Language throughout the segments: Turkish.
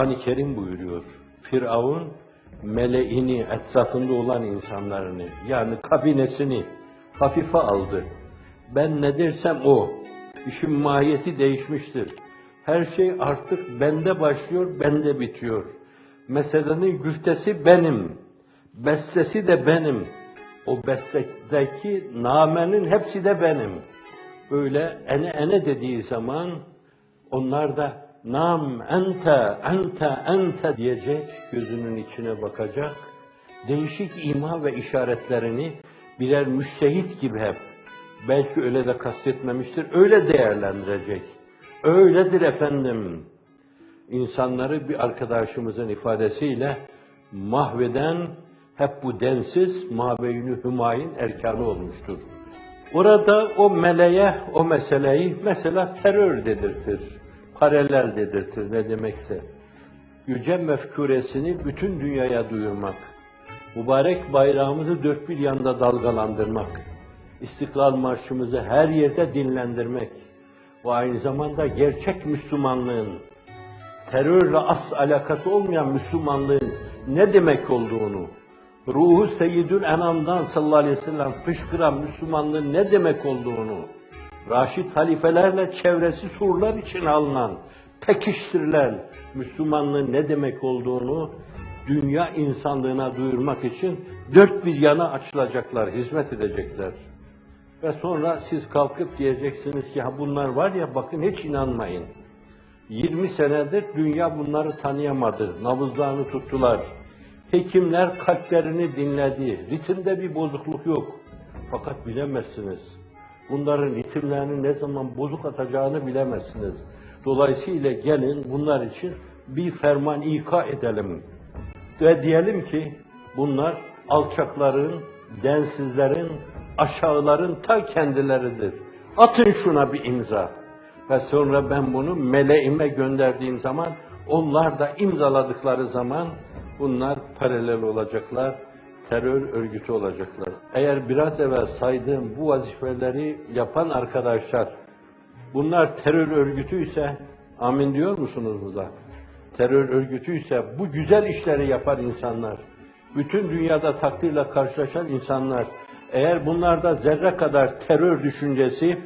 Kur'an-ı Kerim buyuruyor. Firavun meleğini, etrafında olan insanlarını, yani kabinesini hafife aldı. Ben ne dersem o. İşin mahiyeti değişmiştir. Her şey artık bende başlıyor, bende bitiyor. Meselenin güftesi benim. Bestesi de benim. O bestedeki namenin hepsi de benim. Böyle ene ene dediği zaman onlar da nam ente ente ente diyecek, gözünün içine bakacak. Değişik ima ve işaretlerini birer müştehit gibi hep, belki öyle de kastetmemiştir, öyle değerlendirecek. Öyledir efendim. İnsanları bir arkadaşımızın ifadesiyle mahveden hep bu densiz mabeyni hümayin erkanı olmuştur. Orada o meleğe o meseleyi mesela terör dedirtir, paralel dedirtir ne demekse. Yüce mefkuresini bütün dünyaya duyurmak, mübarek bayrağımızı dört bir yanda dalgalandırmak, İstiklal Marşımızı her yerde dinlendirmek ve aynı zamanda gerçek Müslümanlığın, terörle as alakası olmayan Müslümanlığın ne demek olduğunu, ruhu Seyyidül Enam'dan sallallahu aleyhi ve sellem fışkıran Müslümanlığın ne demek olduğunu, Raşid halifelerle çevresi surlar için alınan, pekiştirilen Müslümanlığın ne demek olduğunu dünya insanlığına duyurmak için dört bir yana açılacaklar, hizmet edecekler. Ve sonra siz kalkıp diyeceksiniz ki ha bunlar var ya bakın hiç inanmayın. 20 senedir dünya bunları tanıyamadı, nabızlarını tuttular. Hekimler kalplerini dinledi, ritimde bir bozukluk yok. Fakat bilemezsiniz. Bunların ritimlerini ne zaman bozuk atacağını bilemezsiniz. Dolayısıyla gelin bunlar için bir ferman ika edelim. Ve diyelim ki bunlar alçakların, densizlerin, aşağıların ta kendileridir. Atın şuna bir imza. Ve sonra ben bunu meleğime gönderdiğim zaman onlar da imzaladıkları zaman bunlar paralel olacaklar, terör örgütü olacaklar. Eğer biraz evvel saydığım bu vazifeleri yapan arkadaşlar, bunlar terör örgütü ise, amin diyor musunuz burada? Terör örgütü ise bu güzel işleri yapan insanlar, bütün dünyada takdirle karşılaşan insanlar, eğer bunlarda zerre kadar terör düşüncesi,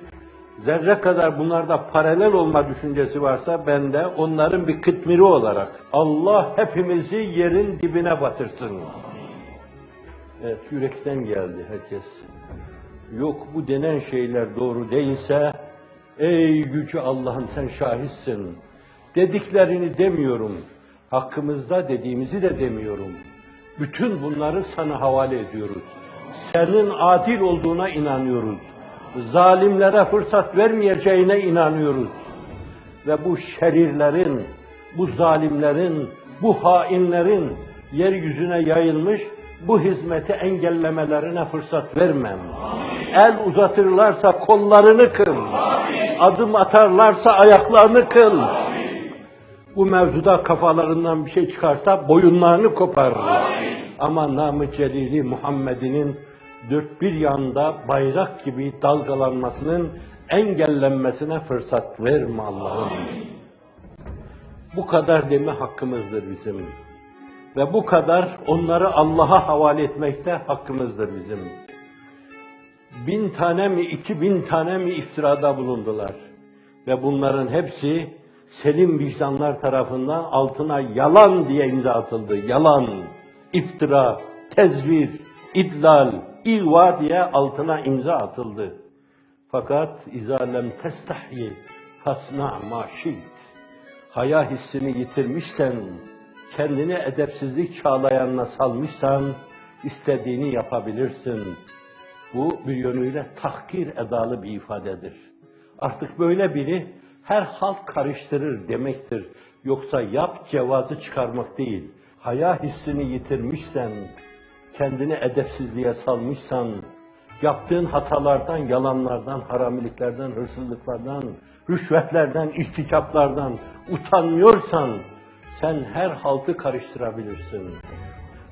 zerre kadar bunlarda paralel olma düşüncesi varsa ben de onların bir kıtmiri olarak Allah hepimizi yerin dibine batırsın. Evet yürekten geldi herkes. Yok bu denen şeyler doğru değilse ey gücü Allah'ım sen şahitsin. Dediklerini demiyorum. Hakkımızda dediğimizi de demiyorum. Bütün bunları sana havale ediyoruz. Senin adil olduğuna inanıyoruz zalimlere fırsat vermeyeceğine inanıyoruz. Ve bu şerirlerin, bu zalimlerin, bu hainlerin yeryüzüne yayılmış bu hizmeti engellemelerine fırsat vermem. El uzatırlarsa kollarını kıl. Adım atarlarsa ayaklarını kıl. Bu mevzuda kafalarından bir şey çıkarsa boyunlarını kopar. Ama namı celili Muhammed'inin dört bir yanda bayrak gibi dalgalanmasının engellenmesine fırsat verme Allah'ım. Bu kadar deme hakkımızdır bizim. Ve bu kadar onları Allah'a havale etmekte hakkımızdır bizim. Bin tane mi, iki bin tane mi iftirada bulundular. Ve bunların hepsi selim vicdanlar tarafından altına yalan diye imza atıldı. Yalan, iftira, tezvir, idlal, İva diye altına imza atıldı. Fakat izalem testahyi fasna maşit. Haya hissini yitirmişsen, kendini edepsizlik çağlayanına salmışsan, istediğini yapabilirsin. Bu bir yönüyle tahkir edalı bir ifadedir. Artık böyle biri her halk karıştırır demektir. Yoksa yap cevazı çıkarmak değil. Haya hissini yitirmişsen, kendini edepsizliğe salmışsan, yaptığın hatalardan, yalanlardan, haramiliklerden, hırsızlıklardan, rüşvetlerden, istikaplardan utanmıyorsan, sen her halkı karıştırabilirsin.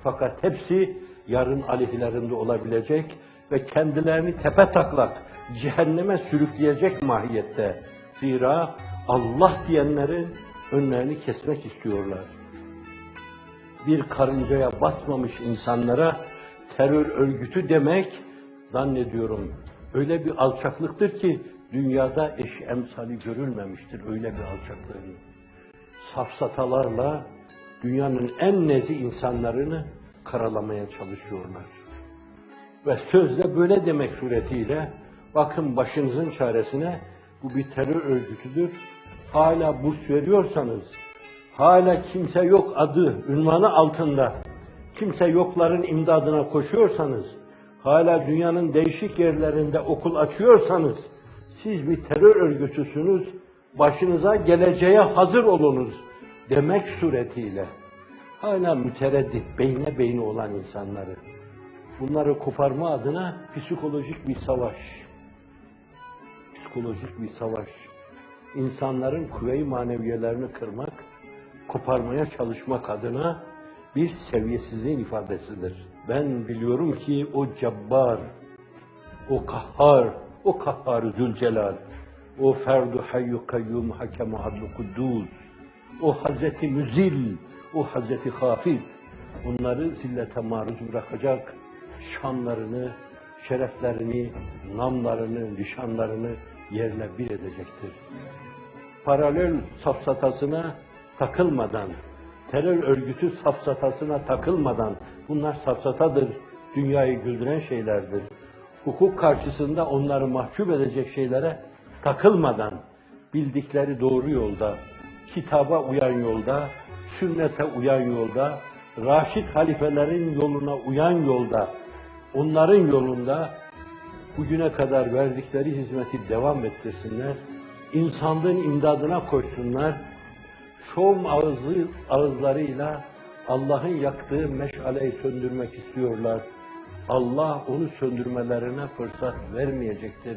Fakat hepsi yarın aleyhlerinde olabilecek ve kendilerini tepe taklak cehenneme sürükleyecek mahiyette. Zira Allah diyenlerin önlerini kesmek istiyorlar. Bir karıncaya basmamış insanlara terör örgütü demek zannediyorum öyle bir alçaklıktır ki dünyada eş emsali görülmemiştir öyle bir alçaklığın. Safsatalarla dünyanın en nezi insanlarını karalamaya çalışıyorlar. Ve sözde böyle demek suretiyle bakın başınızın çaresine bu bir terör örgütüdür. Hala burs veriyorsanız, hala kimse yok adı, ünvanı altında, kimse yokların imdadına koşuyorsanız, hala dünyanın değişik yerlerinde okul açıyorsanız, siz bir terör örgütüsünüz, başınıza geleceğe hazır olunuz demek suretiyle. Hala mütereddit, beyne beyni olan insanları. Bunları koparma adına psikolojik bir savaş, psikolojik bir savaş, insanların kuvve-i maneviyelerini kırmak, koparmaya çalışmak adına bir seviyesizliğin ifadesidir. Ben biliyorum ki o cabbar, o kahhar, o kahhar Zülcelal, o ferdu hayyu kayyum hakemu adlu kuddus, o Hazreti Müzil, o Hazreti Hafif, onları zillete maruz bırakacak, şanlarını, şereflerini, namlarını, nişanlarını yerle bir edecektir. Paralel safsatasına takılmadan, terör örgütü safsatasına takılmadan, bunlar safsatadır, dünyayı güldüren şeylerdir. Hukuk karşısında onları mahcup edecek şeylere takılmadan, bildikleri doğru yolda, kitaba uyan yolda, sünnete uyan yolda, Raşid halifelerin yoluna uyan yolda, onların yolunda bugüne kadar verdikleri hizmeti devam ettirsinler, insanlığın imdadına koşsunlar, şom ağzı, ağızlarıyla Allah'ın yaktığı meşaleyi söndürmek istiyorlar. Allah onu söndürmelerine fırsat vermeyecektir.